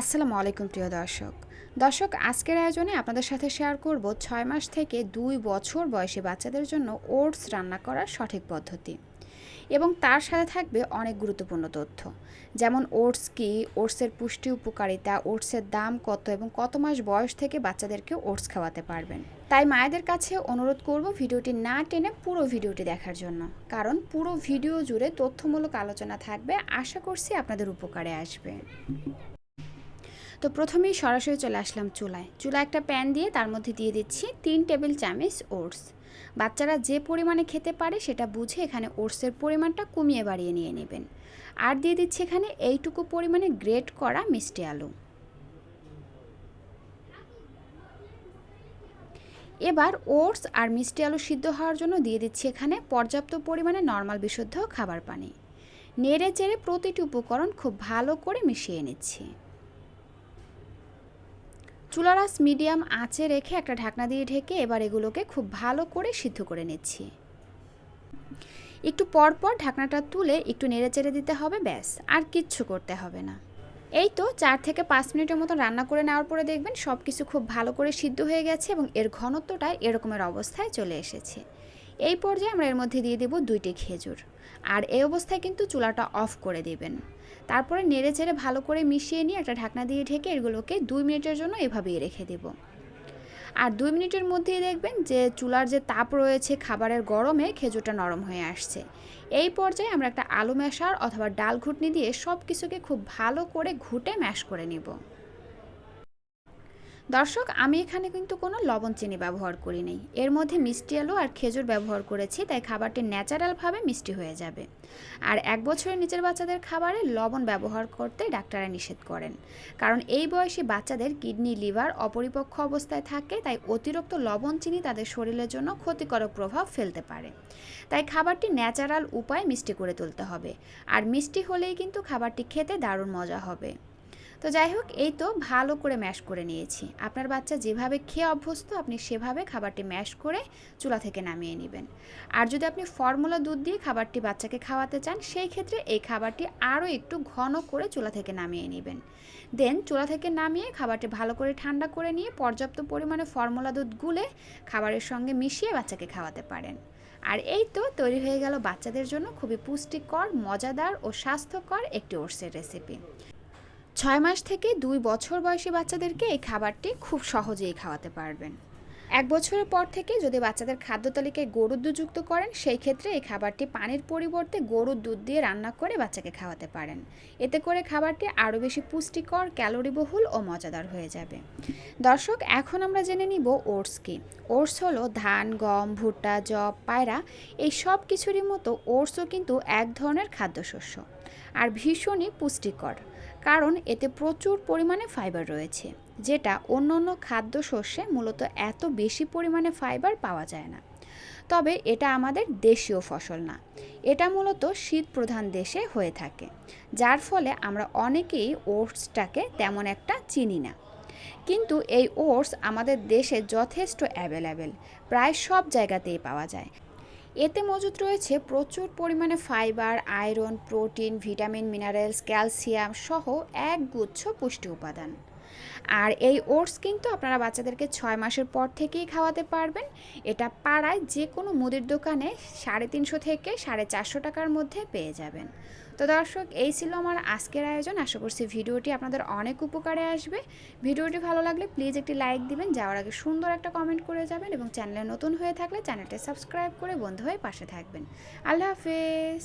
আসসালামু আলাইকুম, প্রিয় দর্শক। দর্শক, আজকের আয়োজনে আপনাদের সাথে শেয়ার করব ছয় মাস থেকে দুই বছর বয়সী বাচ্চাদের জন্য ওটস রান্না করার সঠিক পদ্ধতি। এবং তার সাথে থাকবে অনেক গুরুত্বপূর্ণ তথ্য। যেমন ওটস কি ওটসের পুষ্টি উপকারিতা ওটসের দাম কত এবং কত মাস বয়স থেকে বাচ্চাদেরকে ওটস খাওয়াতে পারবেন। তাই মায়েদের কাছে অনুরোধ করব ভিডিওটি না টেনে পুরো ভিডিওটি দেখার জন্য। কারণ পুরো ভিডিও জুড়ে তথ্যমূলক আলোচনা থাকবে। আশা করছি আপনাদের উপকারে আসবে। তো প্রথমেই সরাসরি চলে আসলাম চুলায়। চুলা একটা প্যান দিয়ে তার মধ্যে দিয়ে দিচ্ছি তিন টেবিল চামচ ওটস। বাচ্চারা যে পরিমাণে খেতে পারে সেটা বুঝে এখানে ওটসের পরিমাণটা কমিয়ে বাড়িয়ে নিয়ে নেবেন। আর দিয়ে দিচ্ছি এখানে এইটুকু পরিমাণে গ্রেট করা মিষ্টি আলু। এবার ওটস আর মিষ্টি আলু সিদ্ধ হওয়ার জন্য দিয়ে দিচ্ছি এখানে পর্যাপ্ত পরিমাণে নর্মাল বিশুদ্ধ খাবার পানি। নেড়ে চেড়ে প্রতিটি উপকরণ খুব ভালো করে মিশিয়ে নিচ্ছি। চুলারাস মিডিয়াম আঁচে রেখে একটা ঢাকনা দিয়ে ঢেকে এবার এগুলোকে খুব ভালো করে সিদ্ধ করে নিচ্ছি। একটু পরপর পর ঢাকনাটা তুলে একটু নেড়ে চেড়ে দিতে হবে, ব্যাস, আর কিচ্ছু করতে হবে না। এই তো চার থেকে পাঁচ মিনিটের মতো রান্না করে নেওয়ার পরে দেখবেন সব কিছু খুব ভালো করে সিদ্ধ হয়ে গেছে এবং এর ঘনত্বটা এরকমের অবস্থায় চলে এসেছে। এই পর্যায়ে আমরা এর মধ্যে দিয়ে দেব দুইটি খেজুর। আর এই অবস্থায় কিন্তু চুলাটা অফ করে দেবেন। তারপরে নেড়ে চেড়ে ভালো করে মিশিয়ে নিয়ে একটা ঢাকনা দিয়ে ঢেকে এগুলোকে দুই মিনিটের জন্য এভাবেই রেখে দেব। আর দুই মিনিটের মধ্যেই দেখবেন যে চুলার যে তাপ রয়েছে খাবারের গরমে খেজুরটা নরম হয়ে আসছে। এই পর্যায়ে আমরা একটা আলু ম্যাশার অথবা ডাল ঘুটনি দিয়ে সব কিছুকে খুব ভালো করে ঘুটে ম্যাশ করে নিব। দর্শক, আমি এখানে কিন্তু কোনো লবণ চিনি ব্যবহার করি নেই। এর মধ্যে মিষ্টি আলু আর খেজুর ব্যবহার করেছি, তাই খাবারটি ন্যাচারালভাবে মিষ্টি হয়ে যাবে। আর এক বছরের নিচের বাচ্চাদের খাবারে লবণ ব্যবহার করতে ডাক্তাররা নিষেধ করেন। কারণ এই বয়সী বাচ্চাদের কিডনি, লিভার অপরিপক্ষ অবস্থায় থাকে, তাই অতিরিক্ত লবণ চিনি তাদের শরীরের জন্য ক্ষতিকারক প্রভাব ফেলতে পারে। তাই খাবারটি ন্যাচারাল উপায়ে মিষ্টি করে তুলতে হবে। আর মিষ্টি হলেই কিন্তু খাবারটি খেতে দারুণ মজা হবে। তো যাই হোক, এই তো ভালো করে ম্যাশ করে নিয়েছি। আপনার বাচ্চা যেভাবে খেয়ে অভ্যস্ত, আপনি সেভাবে খাবারটি ম্যাশ করে চুলা থেকে নামিয়ে নেবেন। আর যদি আপনি ফর্মুলা দুধ দিয়ে খাবারটি বাচ্চাকে খাওয়াতে চান, সেই ক্ষেত্রে এই খাবারটি আরও একটু ঘন করে চুলা থেকে নামিয়ে নেবেন। দেন চুলা থেকে নামিয়ে খাবারটি ভালো করে ঠান্ডা করে নিয়ে পর্যাপ্ত পরিমাণে ফর্মুলা দুধ গুলে খাবারের সঙ্গে মিশিয়ে বাচ্চাকে খাওয়াতে পারেন। আর এই তো তৈরি হয়ে গেল বাচ্চাদের জন্য খুবই পুষ্টিকর, মজাদার ও স্বাস্থ্যকর একটি ওটসের রেসিপি ছয় মাস থেকে দুই বছর বয়সী বাচ্চাদেরকে এই খাবারটি খুব সহজেই খাওয়াতে পারবেন। এক বছরের পর থেকে যদি বাচ্চাদের খাদ্য তালিকায় গরুর দুধ যুক্ত করেন, সেই ক্ষেত্রে এই খাবারটি পানির পরিবর্তে গরুর দুধ দিয়ে রান্না করে বাচ্চাকে খাওয়াতে পারেন। এতে করে খাবারটি আরও বেশি পুষ্টিকর, ক্যালোরিবহুল ও মজাদার হয়ে যাবে। দর্শক, এখন আমরা জেনে নিব ওটস কি। ওটস হলো ধান, গম, ভুট্টা জব পায়রা, এই সব কিছুরই মতো ওটসও কিন্তু এক ধরনের খাদ্যশস্য। আর ভীষণই পুষ্টিকর। কারণ এতে প্রচুর পরিমাণে ফাইবার রয়েছে, যেটা অন্য অন্য খাদ্যশস্যে মূলত এত বেশি পরিমাণে ফাইবার পাওয়া যায় না। তবে এটা আমাদের দেশীয় ফসল না, এটা মূলত শীত প্রধান দেশে হয়ে থাকে, যার ফলে আমরা অনেকেই ওটসটাকে তেমন একটা চিনি না। কিন্তু এই ওটস আমাদের দেশে যথেষ্ট অ্যাভেলেবেল প্রায় সব জায়গাতেই পাওয়া যায় এতে মজুদ রয়েছে প্রচুর পরিমাণে fibre, iron, protein, vitamin, minerals, calcium সহ এক গুচ্ছ পুষ্টি উপাদান। আর এই ওটস কিন্তু আপনারা বাচ্চাদেরকে ছয় মাসের পর থেকেই খাওয়াতে পারবেন। এটা পাড়ায় যে কোনো মুদির দোকানে সাড়ে তিনশো থেকে সাড়ে চারশো টাকার মধ্যে পেয়ে যাবেন। তো দর্শক, এই ছিল আমার আজকের আয়োজন। আশা করছি ভিডিওটি আপনাদের অনেক উপকারে আসবে। ভিডিওটি ভালো লাগলে প্লিজ একটি লাইক দিবেন, যাওয়ার আগে সুন্দর একটা কমেন্ট করে যাবেন এবং চ্যানেলে নতুন হয়ে থাকলে চ্যানেলটি সাবস্ক্রাইব করে বন্ধু হয়ে পাশে থাকবেন। আল্লাহ হাফেজ।